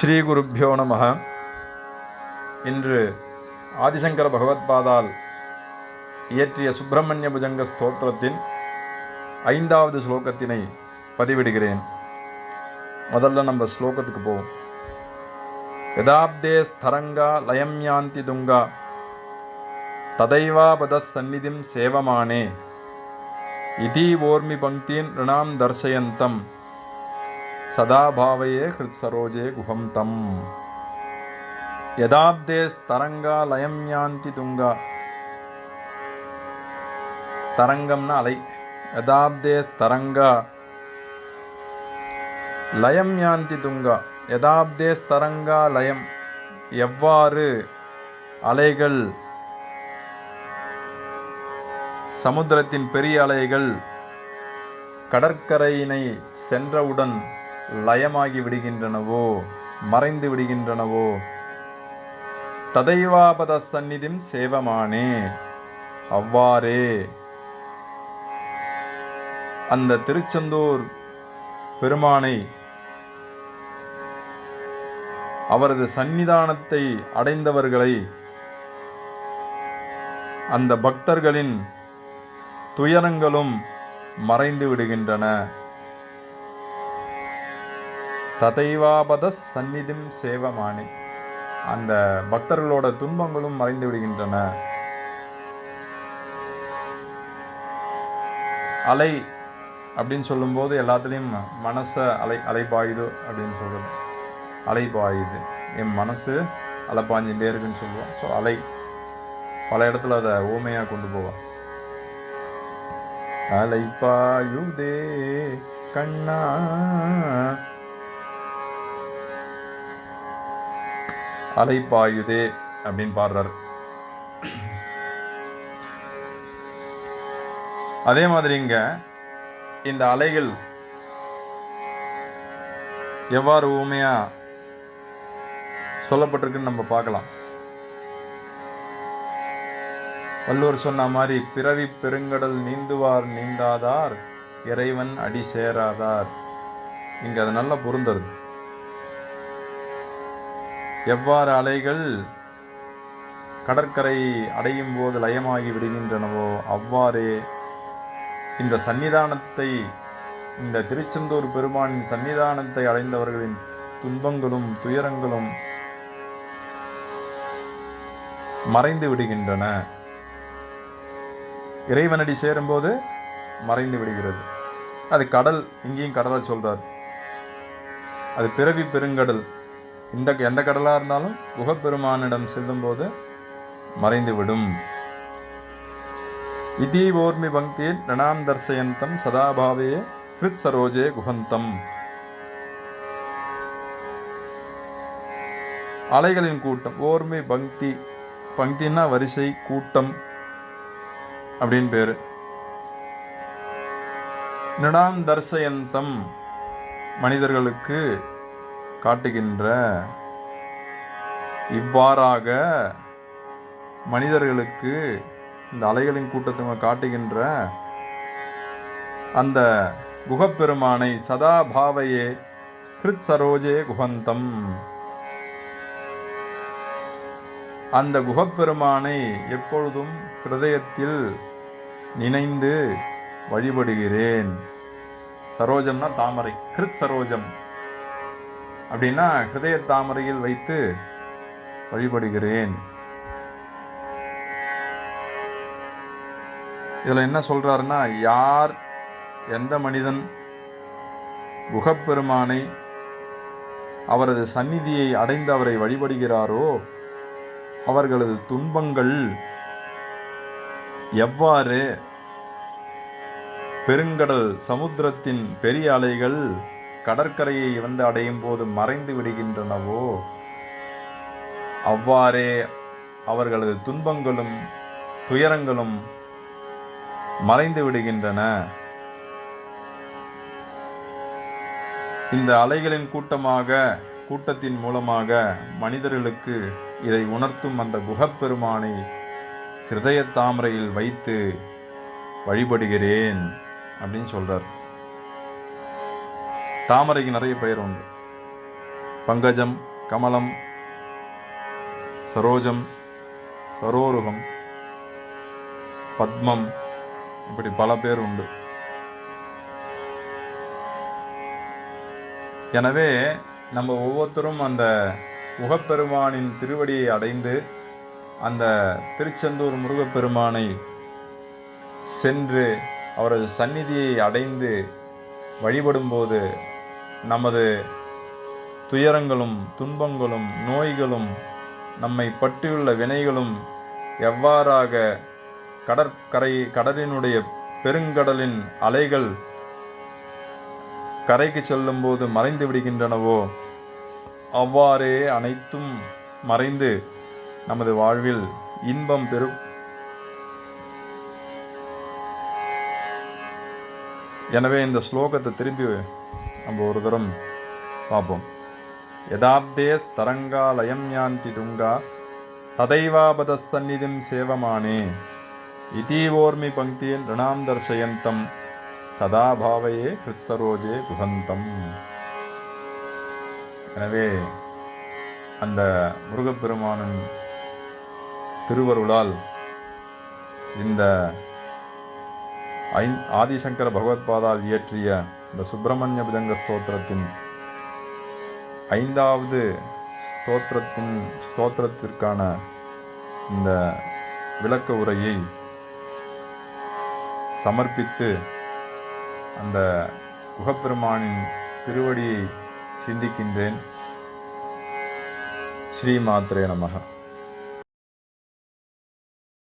ஸ்ரீ குருப்பியோ நம. இன்று ஆதிசங்கர பகவத்பாதால் இயற்றிய சுப்பிரமணிய புஜங்க ஸ்தோத்திரத்தின் ஐந்தாவது ஸ்லோகத்தினை பதிவிடுகிறேன். முதல்ல நம்ம ஸ்லோகத்துக்கு போவோம். யதாப்தே ஸ்தரங்கா லயம் யாந்தி துங்கா. ததைவாபத சந்நிதிம் சேவமானே. இதி ஓர்மி பங்கீன் ரிணாம் தர்சயந்தம் சதாபாவையே ஹிருத் சரோஜே குஹம் தம் யதாப்தே தரங்கா லயம் யாந்தி துங்கா. தரங்கம்னா அலை. யதாப்தே தரங்கா லயம் யாந்தி துங்கா. யதாப்தே தரங்கா லயம். எவ்வாறு அலைகள்? சமுத்திரத்தின் பெரிய அலைகள் கடற்கரையினை சென்றவுடன் லயமாகி விடுகின்றனவோ மறைந்து விடுகின்றனவோ? ததைவாபத சந்நிதிம் சேவமானே அவ்வாறே. அந்த திருச்செந்தூர் பெருமானை அவரது சந்நிதானத்தை அடைந்தவர்களை அந்த பக்தர்களின் துயரங்களும் மறைந்து விடுகின்றன. ததைவாபத சந்நிதிம் சேவமானி. அந்த பக்தர்களோட துன்பங்களும் மறைந்து விடுகின்றன. அலை அப்படின்னு சொல்லும்போது எல்லாத்துலேயும் மனசை அலை அலைபாயுது அப்படின்னு சொல்கிறது அலைபாயுது. என் மனசு அலைப்பாஞ்சுட்டே இருக்குன்னு சொல்லுவோம். ஸோ அலை. பல இடத்துல அதை ஊமையாக கொண்டு போவோம் அலைப்பாயுதே கண்ணா அலைப்பாயுதே அப்படின்னு பாடுறார். அதே மாதிரி இங்க இந்த அலைகள் எவ்வாறு ஊமையா சொல்லப்பட்டிருக்குன்னு நம்ம பார்க்கலாம். வள்ளுவர் சொன்ன மாதிரி பிறவி பெருங்கடல் நீந்துவார் நீந்தாதார் இறைவன் அடி சேராதார். இங்க அது நல்லா பொருந்தது எவ்வாறு அலைகள் கடற்கரை அடையும் போது லயமாகி விடுகின்றனவோ அவ்வாறே இந்த சன்னிதானத்தை இந்த திருச்செந்தூர் பெருமானின் சன்னிதானத்தை அடைந்தவர்களின் துன்பங்களும் துயரங்களும் மறைந்து விடுகின்றன. இறைவனடி சேரும்போது மறைந்து விடுகிறது. அது கடல் இங்கேயும் கடலை சொல்கிறார் அது பிறவி பெருங்கடல். இந்த எந்த கடலாக இருந்தாலும் குகப்பெருமானிடம் செல்லும்போது மறைந்துவிடும். இதி ஓர்மி பங்கீர் ரணாம் தர்சயந்தம் சதாபாவே ஹிருத் சரோஜே குஹந்தம் அலைகளின் கூட்டம் ஓர்மி பக்தி பங்கின்னா வரிசை கூட்டம் அப்படின்னு பேரு. நிடாம் தர்சயந்தம் மனிதர்களுக்கு காட்டுகின்ற இவ்வாறாக மனிதர்களுக்கு இந்த அலைகளின் கூட்டத்தை காட்டுகின்ற அந்த குகப்பெருமானை சதா பாவையே கிருத் சரோஜே குஹந்தம் அந்த குகப்பெருமானை எப்பொழுதும் ஹிருதயத்தில் நினைந்து வழிபடுகிறேன். சரோஜம்னா தாமரை கிருத் சரோஜம். அப்படின்னா ஹிருதய தாமரையில் வைத்து வழிபடுகிறேன். இதில் என்ன சொல்கிறாருன்னா யார் எந்த மனிதன் குகப்பெருமானை அவரது சந்நிதியை அடைந்து அவரை வழிபடுகிறாரோ அவர்களது துன்பங்கள் எவ்வாறு பெருங்கடல் சமுத்திரத்தின் பெரிய அலைகள் கடற்கரையை வந்து அடையும் போது மறைந்து விடுகின்றனவோ அவ்வாறே அவர்களது துன்பங்களும் துயரங்களும் மறைந்து விடுகின்றன. இந்த அலைகளின் கூட்டமாக கூட்டத்தின் மூலமாக மனிதர்களுக்கு இதை உணர்த்தும் அந்த குகப்பெருமானை ஹிருதய தாமரையில் வைத்து வழிபடுகிறேன் அப்படின்னு சொல்றார். தாமரைக்கு நிறைய பெயர் உண்டு. பங்கஜம் கமலம் சரோஜம் சரோருகம் பத்மம் இப்படி பல பேர் உண்டு. எனவே நம்ம ஒவ்வொருத்தரும் அந்த முகப்பெருமானின் திருவடியை அடைந்து அந்த திருச்செந்தூர் முருகப்பெருமானை சென்று அவரது சந்நிதியை அடைந்து வழிபடும்போது நமது துயரங்களும் துன்பங்களும் நோய்களும் நம்மை பற்றியுள்ள வினைகளும் எவ்வாறாக கடற்கரை கடலினுடைய பெருங்கடலின் அலைகள் கரைக்கு செல்லும்போது மறைந்து விடுகின்றனவோ அவ்வாறே அனைத்தும் மறைந்து நமது வாழ்வில் இன்பம் பெரு எனவே இந்த ஸ்லோகத்தை திரும்பி நம்ம ஒரு தரம் பார்ப்போம். யதாப்தே ஸ்தரங்காலயம் யாந்தி துங்கா ததைவாபத சந்நிதிம் சேவமானே. இதீவோர்மி பங்கியின் ரிணாம் தர்சயந்தம் சதாபாவையே கிறிஸ்தரோஜே குகந்தம். எனவே அந்த முருகப்பெருமானின் திருவருளால் இந்த ஐந் ஆதிசங்கர பகவத்பாதால் இயற்றிய இந்த சுப்பிரமணிய புஜங்க ஸ்தோத்திரத்தின் ஐந்தாவது ஸ்தோத்திரத்தின் ஸ்தோத்திரத்திற்கான இந்த விளக்க உரையை சமர்ப்பித்து அந்த குகப்பெருமானின் திருவடியை சிந்திக்கின்றேன். ஸ்ரீ மாத்ரே நமக.